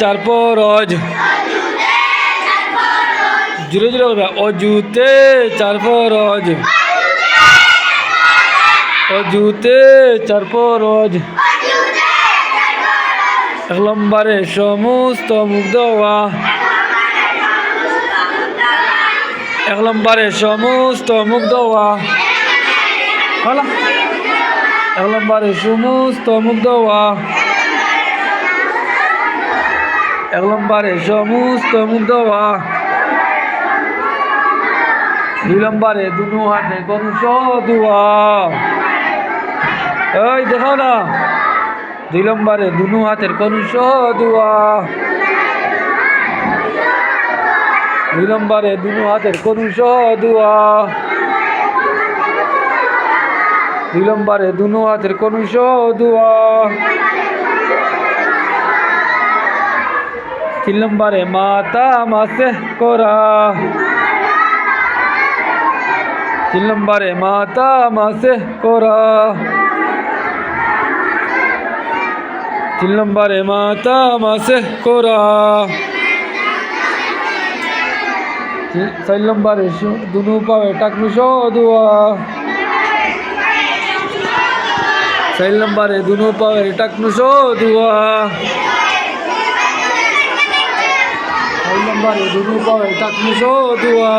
চার ফরজ জুড়ে জুড়ে বলবে, অজুতে চার ফরজ অজুতে চার ফরজ এক নম্বরে সমস্ত মুখ দেওয়া। এক নম্বরে সমস্ত মুখ এক নম্বরে সমস্ত মুখ এক নম্বরে সমস্ত দেওয়া দুই দুনু হাতে গরু দোয়া এই দেখো না। দুই নম্বরে দুনু হাতের কনুষ দোয়া দুই নম্বরে দুনু হাতের কনুষ দোয়া দুই নম্বরে দুনু হাতের কনুষ দোয়া তিন নম্বরে মাতা মাসে করা। তিন নম্বরে মাতা মাসে করা। তিন নম্বরে মাতা মাসে করা। চার নম্বরে দুনু পাবে, টাকনু দোয়া চার নম্বরে দুনু পাবে, টাকনু দোয়া নম্বরে দুনু পাবে টাকনু দোয়া।